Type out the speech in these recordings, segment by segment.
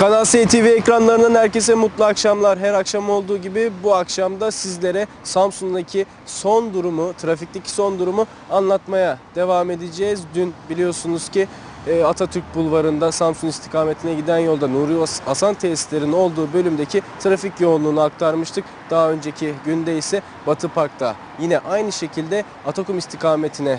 Kanal S TV ekranlarından herkese mutlu akşamlar. Her akşam olduğu gibi bu akşam da sizlere Samsun'daki son durumu, trafikteki son durumu anlatmaya devam edeceğiz. Dün biliyorsunuz ki e, Atatürk Bulvarı'nda Samsun istikametine giden yolda Nuri Hasan tesislerinin olduğu bölümdeki trafik yoğunluğunu aktarmıştık. Daha önceki günde ise Batı Park'ta yine aynı şekilde Atakum istikametine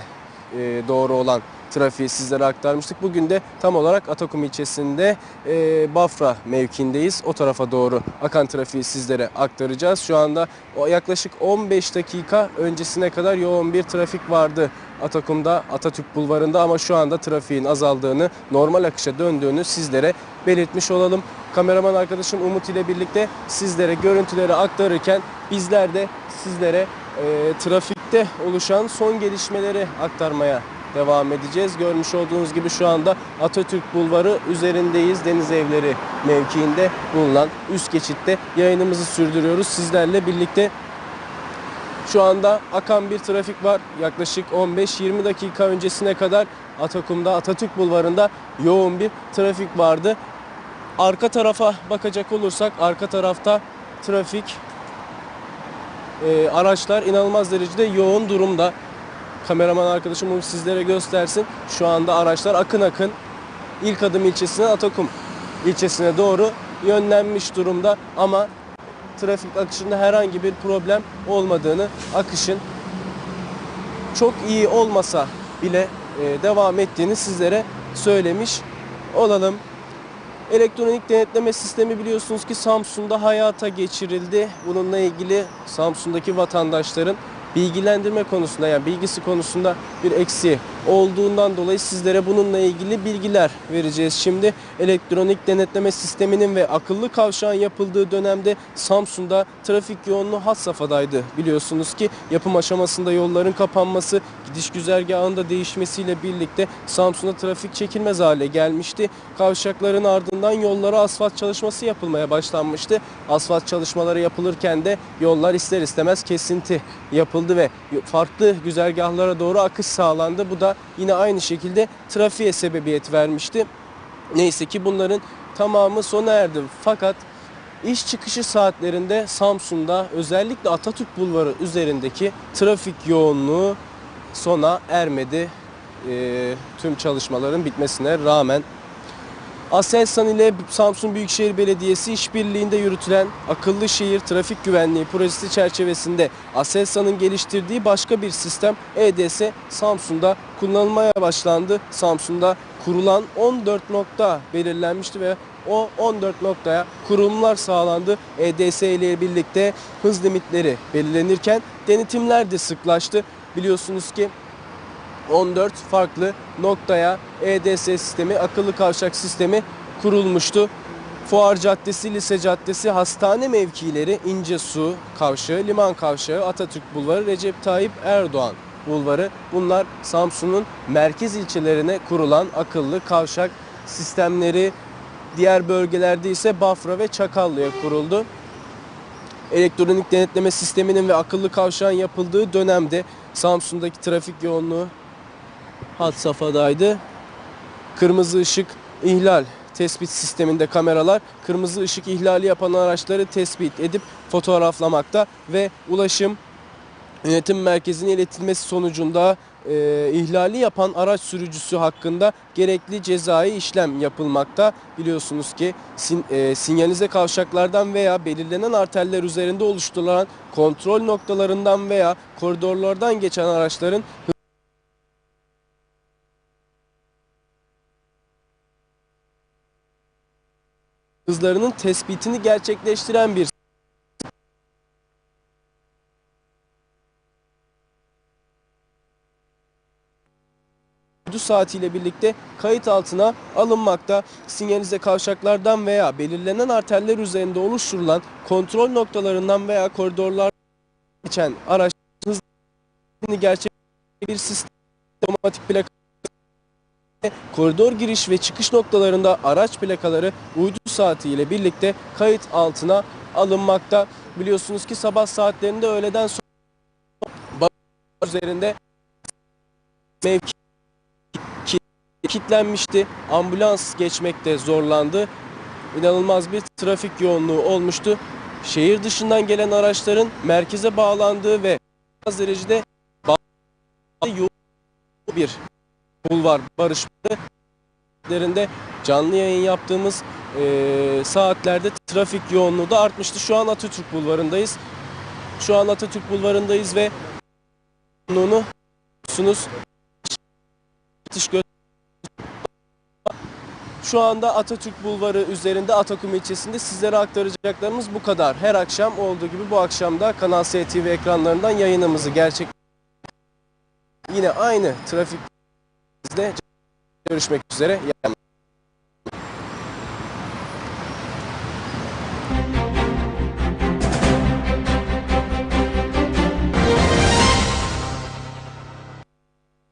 e, doğru olan trafiği sizlere aktarmıştık. Bugün de tam olarak Atakum ilçesinde e, Bafra mevkiindeyiz. O tarafa doğru akan trafiği sizlere aktaracağız. Şu anda yaklaşık 15 dakika öncesine kadar yoğun bir trafik vardı Atakum'da, Atatürk Bulvarı'nda ama şu anda trafiğin azaldığını, normal akışa döndüğünü sizlere belirtmiş olalım. Kameraman arkadaşım Umut ile birlikte sizlere görüntüleri aktarırken bizler de sizlere e, trafikte oluşan son gelişmeleri aktarmaya devam edeceğiz. Görmüş olduğunuz gibi şu anda Atatürk Bulvarı üzerindeyiz. Deniz Evleri mevkiinde bulunan üst geçitte yayınımızı sürdürüyoruz. Sizlerle birlikte şu anda akan bir trafik var. Yaklaşık 15-20 dakika öncesine kadar Atakum'da, Atatürk Bulvarı'nda yoğun bir trafik vardı. Arka tarafa bakacak olursak arka tarafta trafik e, araçlar inanılmaz derecede yoğun durumda. Kameraman arkadaşım bunu sizlere göstersin. Şu anda araçlar akın akın ilk adım ilçesine Atakum ilçesine doğru yönlenmiş durumda ama trafik akışında herhangi bir problem olmadığını, akışın çok iyi olmasa bile e, devam ettiğini sizlere söylemiş olalım. Elektronik denetleme sistemi biliyorsunuz ki Samsun'da hayata geçirildi. Bununla ilgili Samsun'daki vatandaşların bilgilendirme konusunda yani bilgisi konusunda bir eksiği olduğundan dolayı sizlere bununla ilgili bilgiler vereceğiz. Şimdi elektronik denetleme sisteminin ve akıllı kavşağın yapıldığı dönemde Samsun'da trafik yoğunluğu had safhadaydı. Biliyorsunuz ki yapım aşamasında yolların kapanması, gidiş güzergahında değişmesiyle birlikte Samsun'da trafik çekilmez hale gelmişti. Kavşakların ardından yollara asfalt çalışması yapılmaya başlanmıştı. Asfalt çalışmaları yapılırken de yollar ister istemez kesinti yapıldı ve farklı güzergahlara doğru akış sağlandı. Bu da yine aynı şekilde trafiğe sebebiyet vermişti. Neyse ki bunların tamamı sona erdi. Fakat iş çıkışı saatlerinde Samsun'da özellikle Atatürk Bulvarı üzerindeki trafik yoğunluğu sona ermedi. Ee, tüm çalışmaların bitmesine rağmen Aselsan ile Samsun Büyükşehir Belediyesi işbirliğinde yürütülen akıllı şehir trafik güvenliği projesi çerçevesinde Aselsan'ın geliştirdiği başka bir sistem EDS Samsun'da kullanılmaya başlandı. Samsun'da kurulan 14 nokta belirlenmişti ve o 14 noktaya kurulumlar sağlandı. EDS ile birlikte hız limitleri belirlenirken denetimler de sıklaştı. Biliyorsunuz ki 14 farklı noktaya EDS sistemi, akıllı kavşak sistemi kurulmuştu. Fuar Caddesi, Lise Caddesi, hastane mevkileri, İncesu Kavşağı, Liman Kavşağı, Atatürk Bulvarı, Recep Tayyip Erdoğan Bulvarı. Bunlar Samsun'un merkez ilçelerine kurulan akıllı kavşak sistemleri. Diğer bölgelerde ise Bafra ve Çakallı'ya kuruldu. Elektronik denetleme sisteminin ve akıllı kavşağın yapıldığı dönemde Samsun'daki trafik yoğunluğu had safhadaydı. Kırmızı ışık ihlal tespit sisteminde kameralar kırmızı ışık ihlali yapan araçları tespit edip fotoğraflamakta ve ulaşım yönetim merkezine iletilmesi sonucunda e, ihlali yapan araç sürücüsü hakkında gerekli cezai işlem yapılmakta. Biliyorsunuz ki sin, e, sinyalize kavşaklardan veya belirlenen arterler üzerinde oluşturulan kontrol noktalarından veya koridorlardan geçen araçların hızlarının tespitini gerçekleştiren bir saatiyle birlikte kayıt altına alınmakta. Sinyalize kavşaklardan veya belirlenen arterler üzerinde oluşturulan kontrol noktalarından veya koridorlar geçen araç hızını gerçek bir sistem otomatik plaka koridor giriş ve çıkış noktalarında araç plakaları uydu saati ile birlikte kayıt altına alınmakta. Biliyorsunuz ki sabah saatlerinde öğleden sonra üzerinde mevki kilitlenmişti. Ambulans geçmekte zorlandı. inanılmaz bir trafik yoğunluğu olmuştu. Şehir dışından gelen araçların merkeze bağlandığı ve az derecede yoğun bir bulvar barışmaları derinde canlı yayın yaptığımız eee, saatlerde trafik yoğunluğu da artmıştı. Şu an Atatürk Bulvarı'ndayız. Şu an Atatürk Bulvarı'ndayız ve yoğunluğunu görüyorsunuz. Şu anda Atatürk Bulvarı üzerinde Atakum ilçesinde sizlere aktaracaklarımız bu kadar. Her akşam olduğu gibi bu akşam da Kanal S TV ekranlarından yayınımızı gerçek yine aynı trafikte görüşmek üzere. İyi.